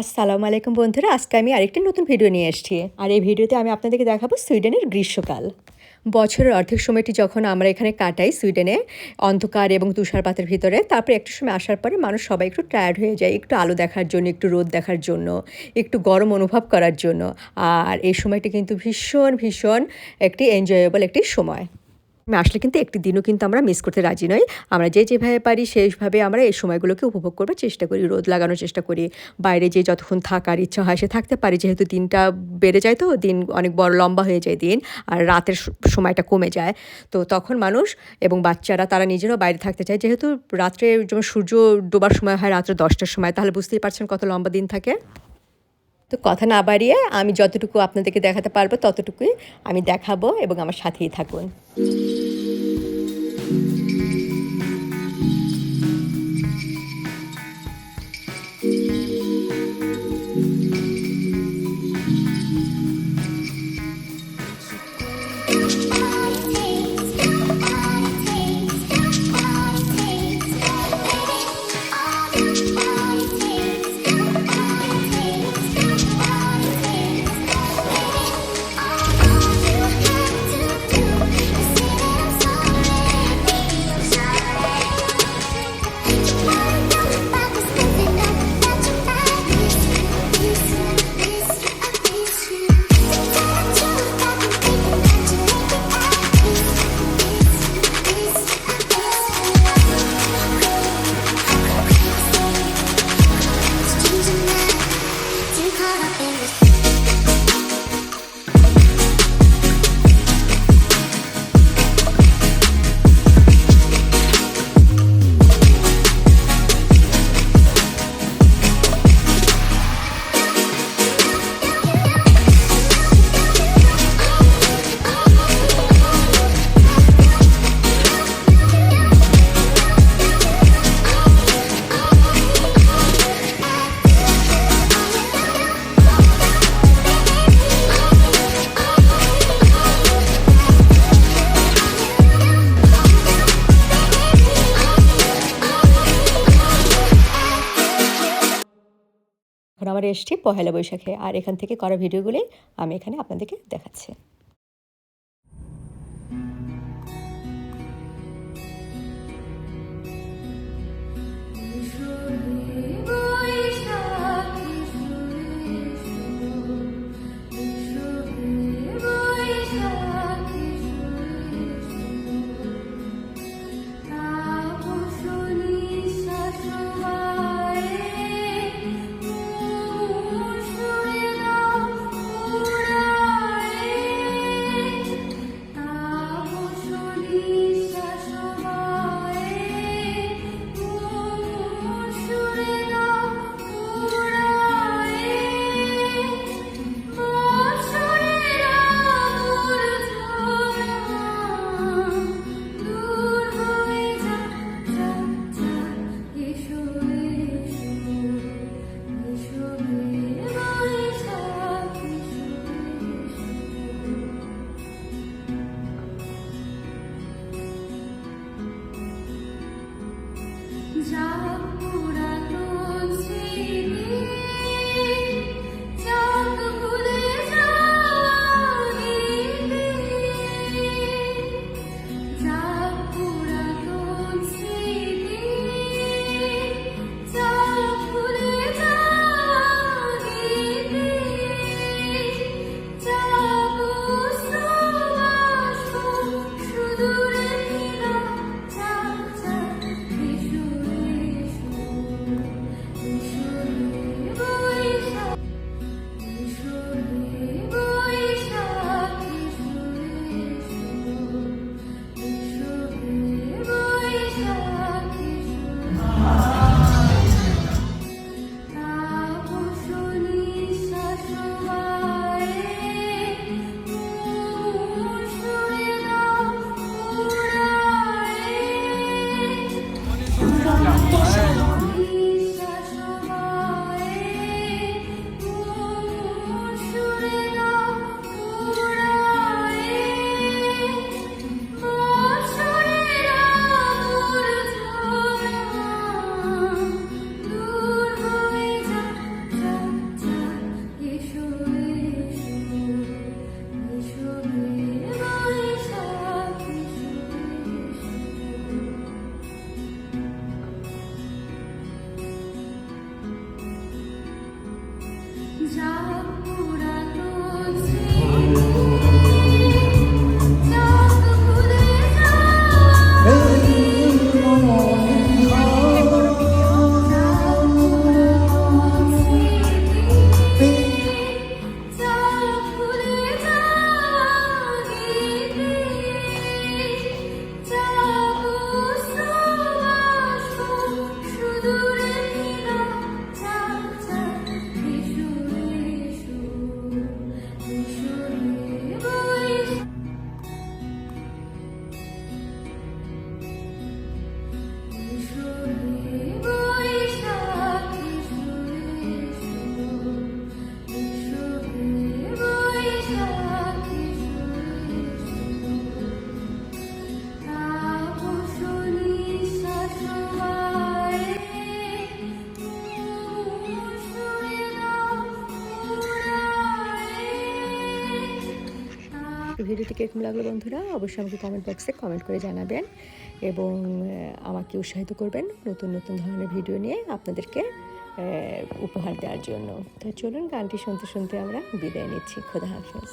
আসসালামু আলাইকুম বন্ধুরা, আজকে আমি আরেকটি নতুন ভিডিও নিয়ে এসেছি। আর এই ভিডিওতে আমি আপনাদেরকে দেখাবো সুইডেনের গ্রীষ্মকাল। বছরের অর্ধেক সময়টি যখন আমরা এখানে কাটাই সুইডেনে অন্ধকার এবং তুষারপাতের ভিতরে, তারপরে একটু সময় আসার পরে মানুষ সবাই একটু টায়ার্ড হয়ে যায়, একটু আলো দেখার জন্য, একটু রোদ দেখার জন্য, একটু গরম অনুভব করার জন্য। আর এই সময়টি কিন্তু ভীষণ ভীষণ একটি এনজয়েবল একটি সময়। আসলে কিন্তু একটি দিনও কিন্তু আমরা মিস করতে রাজি নই। আমরা যে যেভাবে পারি, সেইভাবে আমরা এই সময়গুলোকে উপভোগ করবার চেষ্টা করি, রোদ লাগানোর চেষ্টা করি। বাইরে যে যতক্ষণ থাকার ইচ্ছা হয়, সে থাকতে পারি। যেহেতু দিনটা বেড়ে যায় তো, দিন অনেক বড় লম্বা হয়ে যায় দিন, আর রাতের সময়টা কমে যায়। তো তখন মানুষ এবং বাচ্চারা, তারা নিজেরাও বাইরে থাকতে চায়। যেহেতু রাত্রে যেমন সূর্য ডোবার সময় হয়, রাত্রে দশটার সময়, তাহলে বুঝতেই পারছেন কত লম্বা দিন থাকে। তো কথা না বাড়িয়ে আমি যতটুকু আপনাদেরকে দেখাতে পারব ততটুকুই আমি দেখাবো এবং আমার সাথেই থাকুন। আমরা এসেছি পহেলা বৈশাখে। আর এখান থেকে করা ভিডিওগুলি আমি এখানে আপনাদেরকে দেখাচ্ছি। giấc mơ ভিডিওটি কীরকম লাগল বন্ধুরা, অবশ্যই আমাকে কমেন্ট বক্সে কমেন্ট করে জানাবেন এবং আমাকে উৎসাহিত করবেন নতুন নতুন ধরনের ভিডিও নিয়ে আপনাদেরকে উপহার দেওয়ার জন্য। তো চলুন গানটি শুনতে শুনতে আমরা বিদায় নিচ্ছি। খোদা হাফেজ।